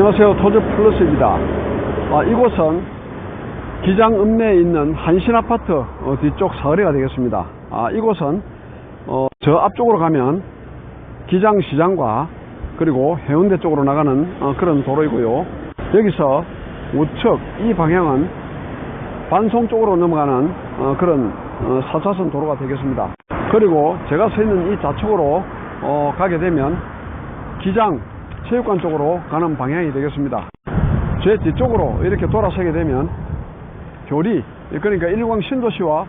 안녕하세요. 토즈 플러스입니다. 아, 이곳은 기장 읍내에 있는 한신 아파트 어, 뒤쪽 사거리가 되겠습니다. 아, 이곳은 어, 저 앞쪽으로 가면 기장 시장과 그리고 해운대 쪽으로 나가는 어, 그런 도로이고요. 여기서 우측 이 방향은 반송 쪽으로 넘어가는 어, 그런 어, 4차선 도로가 되겠습니다. 그리고 제가 서 있는 이 좌측으로 어, 가게 되면 기장 체육관 쪽으로 가는 방향이 되겠습니다. 제 뒤쪽으로 이렇게 돌아서게 되면 교리 그러니까 일광 신도시와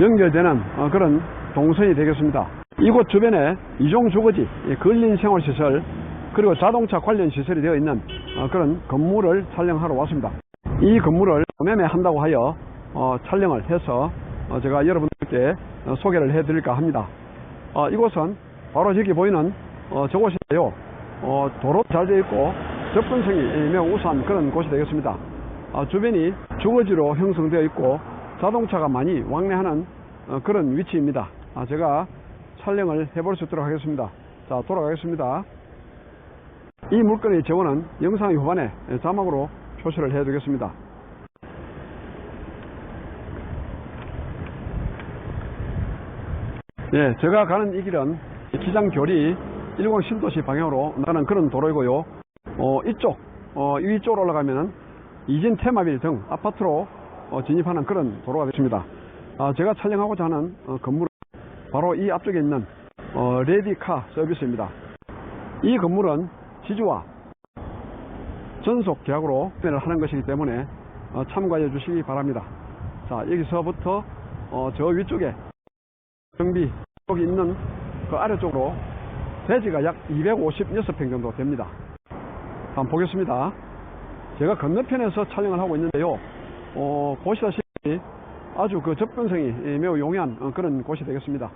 연결되는 어, 그런 동선이 되겠습니다. 이곳 주변에 이종 주거지, 근린생활시설 그리고 자동차 관련 시설이 되어 있는 어, 그런 건물을 촬영하러 왔습니다. 이 건물을 매매한다고 하여 어, 촬영을 해서 어, 제가 여러분들께 어, 소개를 해드릴까 합니다. 어, 이곳은 바로 여기 보이는 어, 저곳인데요. 어, 도로 잘 되어 있고 접근성이 매우 우수한 그런 곳이 되겠습니다. 어, 주변이 주거지로 형성되어 있고 자동차가 많이 왕래하는 어, 그런 위치입니다. 아, 제가 촬영을 해볼 수 있도록 하겠습니다. 자, 돌아가겠습니다. 이 물건의 정원은 영상의 후반에 자막으로 표시를 해두겠습니다. 예, 제가 가는 이 길은 기장교리 일광 신도시 방향으로 나가는 그런 도로이고요. 어, 이쪽, 어, 위쪽으로 올라가면 이진 테마빌 등 아파트로 어, 진입하는 그런 도로가 되십니다. 아, 제가 촬영하고자 하는 어, 건물은 바로 이 앞쪽에 있는 어, 레디카 서비스입니다. 이 건물은 지주와 전속 계약으로 구매를 하는 것이기 때문에 어, 참고해 주시기 바랍니다. 자, 여기서부터 어, 저 위쪽에 정비 쪽이 있는 그 아래쪽으로 대지가 약 256평 정도 됩니다. 한번 보겠습니다. 제가 건너편에서 촬영을 하고 있는데요. 어, 보시다시피 아주 그 접근성이 매우 용이한 어, 그런 곳이 되겠습니다.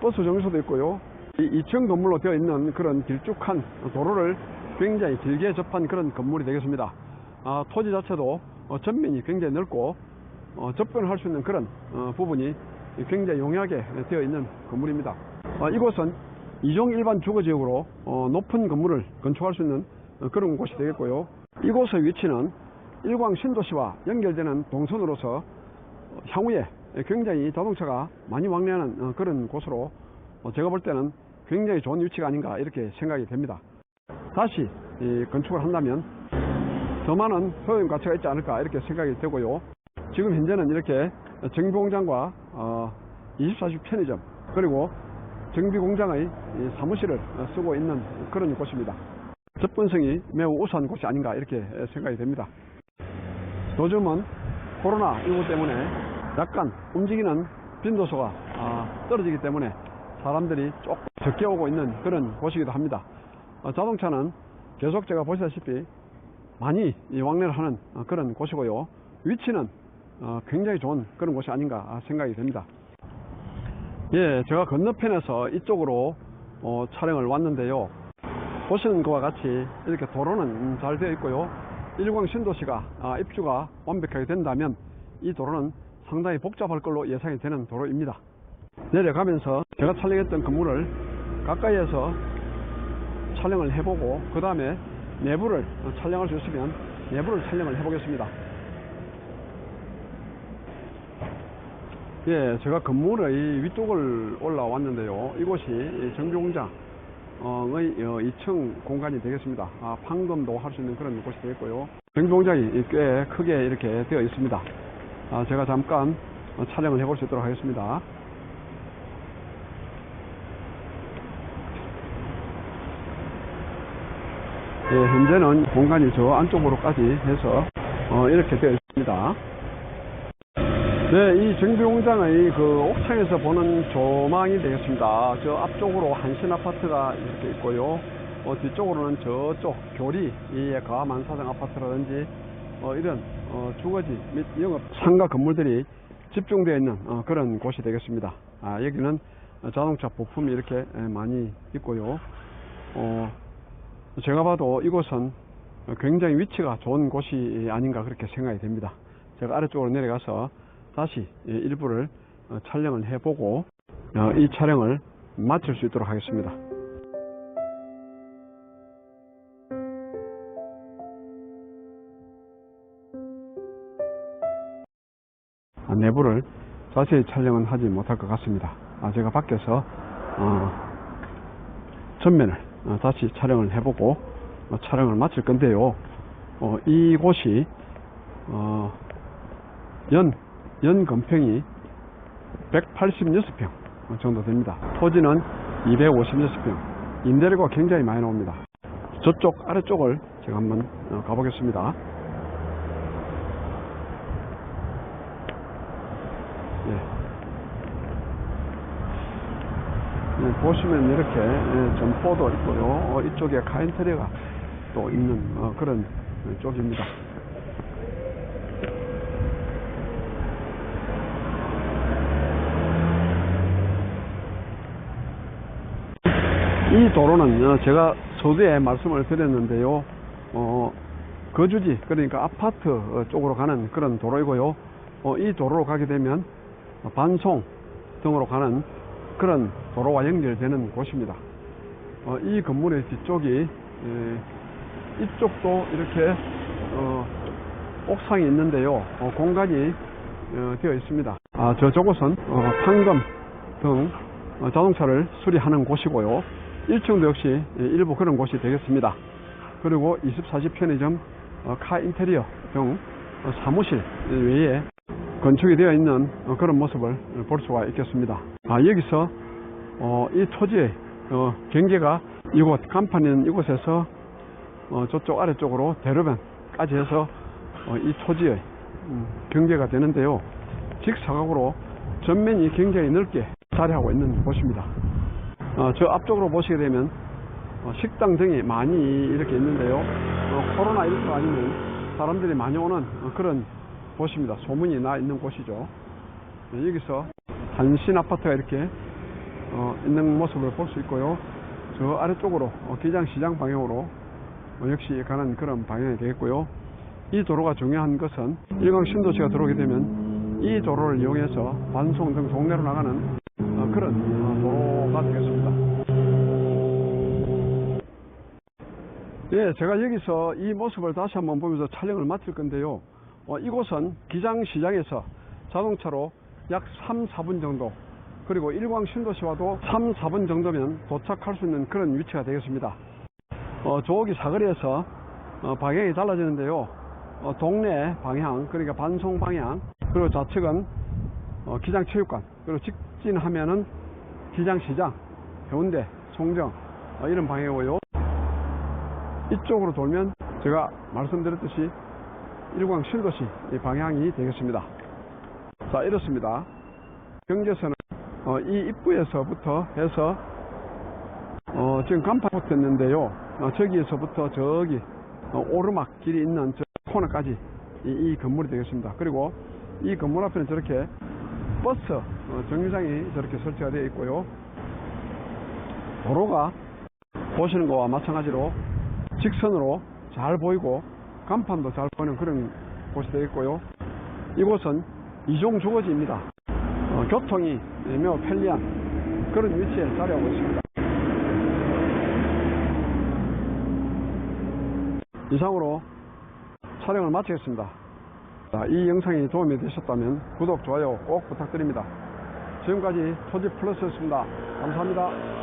버스 정류소도 있고요. 이 2층 건물로 되어 있는 그런 길쭉한 도로를 굉장히 길게 접한 그런 건물이 되겠습니다. 아, 토지 자체도 어, 전면이 굉장히 넓고 어, 접근을 할 수 있는 그런 어, 부분이 굉장히 용이하게 되어 있는 건물입니다. 아, 이곳은 이종 일반 주거지역으로 어, 높은 건물을 건축할 수 있는 어, 그런 곳이 되겠고요. 이곳의 위치는 일광 신도시와 연결되는 동선으로서 어, 향후에 굉장히 자동차가 많이 왕래하는 어, 그런 곳으로 어, 제가 볼 때는 굉장히 좋은 위치가 아닌가 이렇게 생각이 됩니다. 다시 이 건축을 한다면 더 많은 소용 가치가 있지 않을까 이렇게 생각이 되고요. 지금 현재는 이렇게 정비공장과 어, 24시 편의점 그리고 정비공장의 이 사무실을 쓰고 있는 그런 곳입니다. 접근성이 매우 우수한 곳이 아닌가 이렇게 생각이 됩니다. 요즘은 코로나19 때문에 약간 움직이는 빈도수가 아, 떨어지기 때문에 사람들이 조금 적게 오고 있는 그런 곳이기도 합니다. 어, 자동차는 계속 제가 보시다시피 많이 이 왕래를 하는 어, 그런 곳이고요. 위치는 어, 굉장히 좋은 그런 곳이 아닌가 생각이 됩니다. 예, 제가 건너편에서 이쪽으로 어, 촬영을 왔는데요. 보시는 것과 같이 이렇게 도로는 잘 되어 있고요. 일광 신도시가 아, 입주가 완벽하게 된다면 이 도로는 상당히 복잡할 걸로 예상이 되는 도로입니다. 내려가면서 제가 촬영했던 건물을 가까이에서 촬영을 해보고 그 다음에 내부를 촬영할 수 있으면 내부를 촬영을 해보겠습니다. 예, 제가 건물의 위쪽을 올라왔는데요. 이곳이 정비공장의 2층 공간이 되겠습니다. 아, 판금도 할 수 있는 그런 곳이 되겠고요. 정비공장이 꽤 크게 이렇게 되어 있습니다. 아, 제가 잠깐 촬영을 해볼 수 있도록 하겠습니다. 예, 현재는 공간이 저 안쪽으로까지 해서 어, 이렇게 되어 있습니다. 네, 이 정비공장의 그 옥상에서 보는 조망이 되겠습니다. 저 앞쪽으로 한신 아파트가 이렇게 있고요. 어, 뒤쪽으로는 저쪽 교리, 이 가만사장 아파트라든지 어, 이런 어, 주거지 및 영업 상가 건물들이 집중되어 있는 어, 그런 곳이 되겠습니다. 아, 여기는 자동차 부품이 이렇게 많이 있고요. 어, 제가 봐도 이곳은 굉장히 위치가 좋은 곳이 아닌가 그렇게 생각이 됩니다. 제가 아래쪽으로 내려가서 다시 일부를 어, 촬영을 해보고 어, 이 촬영을 마칠 수 있도록 하겠습니다. 아, 내부를 자세히 촬영은 하지 못할 것 같습니다. 아, 제가 밖에서 어, 전면을 다시 촬영을 해보고 촬영을 마칠 건데요. 이곳이 연 연 건평이 186평 정도 됩니다. 토지는 256평. 임대료가 굉장히 많이 나옵니다. 저쪽 아래쪽을 제가 한번 어, 가보겠습니다. 예. 예, 보시면 이렇게 예, 점포도 있고요. 어, 이쪽에 카인테리가 또 있는 어, 그런 쪽입니다. 이 도로는 어, 제가 서두에 말씀을 드렸는데요. 어, 거주지 그러니까 아파트 어, 쪽으로 가는 그런 도로이고요. 어, 이 도로로 가게 되면 반송 등으로 가는 그런 도로와 연결되는 곳입니다. 어, 이 건물의 뒤쪽이 에, 이쪽도 이렇게 어, 옥상이 있는데요. 어, 공간이 어, 되어 있습니다. 아, 저쪽은 어, 판금 등 어, 자동차를 수리하는 곳이고요. 1층도 역시 예, 일부 그런 곳이 되겠습니다. 그리고 24시 편의점, 어, 카 인테리어 등 어, 사무실 외에 건축이 되어 있는 어, 그런 모습을 볼 수가 있겠습니다. 아, 여기서 어, 이 토지의 어, 경계가 이곳 간판 있는 이곳에서 어, 저쪽 아래쪽으로 대로변까지 해서 어, 이 토지의 음, 경계가 되는데요. 직사각으로 전면이 굉장히 넓게 자리하고 있는 곳입니다. 어, 저 앞쪽으로 보시게 되면 어, 식당 등이 많이 이렇게 있는데요. 어, 코로나 19 아니면 사람들이 많이 오는 어, 그런 곳입니다. 소문이 나 있는 곳이죠. 네, 여기서 단신 아파트가 이렇게 어, 있는 모습을 볼 수 있고요. 저 아래쪽으로 어, 기장시장 방향으로 어, 역시 가는 그런 방향이 되겠고요. 이 도로가 중요한 것은 일광 신도시가 들어오게 되면 이 도로를 이용해서 반송 등 동네로 나가는 어, 그런 어, 도로가 되겠습니다. 예, 제가 여기서 이 모습을 다시 한번 보면서 촬영을 마칠 건데요. 어, 이곳은 기장시장에서 자동차로 약 3, 4분 정도 그리고 일광 신도시와도 3, 4분 정도면 도착할 수 있는 그런 위치가 되겠습니다. 어, 저기 사거리에서 어, 방향이 달라지는데요. 어, 동네 방향, 그러니까 반송 방향, 그리고 좌측은 어, 기장체육관, 그리고 직 진하면은 기장시장, 해운대, 송정 어, 이런 방향이고요. 이쪽으로 돌면 제가 말씀드렸듯이 일광 신도시 이 방향이 되겠습니다. 자 이렇습니다. 경계선은 어, 이 입구에서부터 해서 어, 지금 간판 붙었는데요. 어, 저기에서부터 저기 어, 오르막 길이 있는 저 코너까지 이, 이 건물이 되겠습니다. 그리고 이 건물 앞에는 저렇게 버스 어, 정류장이 저렇게 설치가 되어 있고요. 도로가 보시는 것과 마찬가지로 직선으로 잘 보이고 간판도 잘 보이는 그런 곳이 되어 있고요. 이곳은 이종 주거지입니다. 어, 교통이 매우 편리한 그런 위치에 자리하고 있습니다. 이상으로 촬영을 마치겠습니다. 자, 이 영상이 도움이 되셨다면 구독, 좋아요 꼭 부탁드립니다. 지금까지 토지 플러스였습니다. 감사합니다.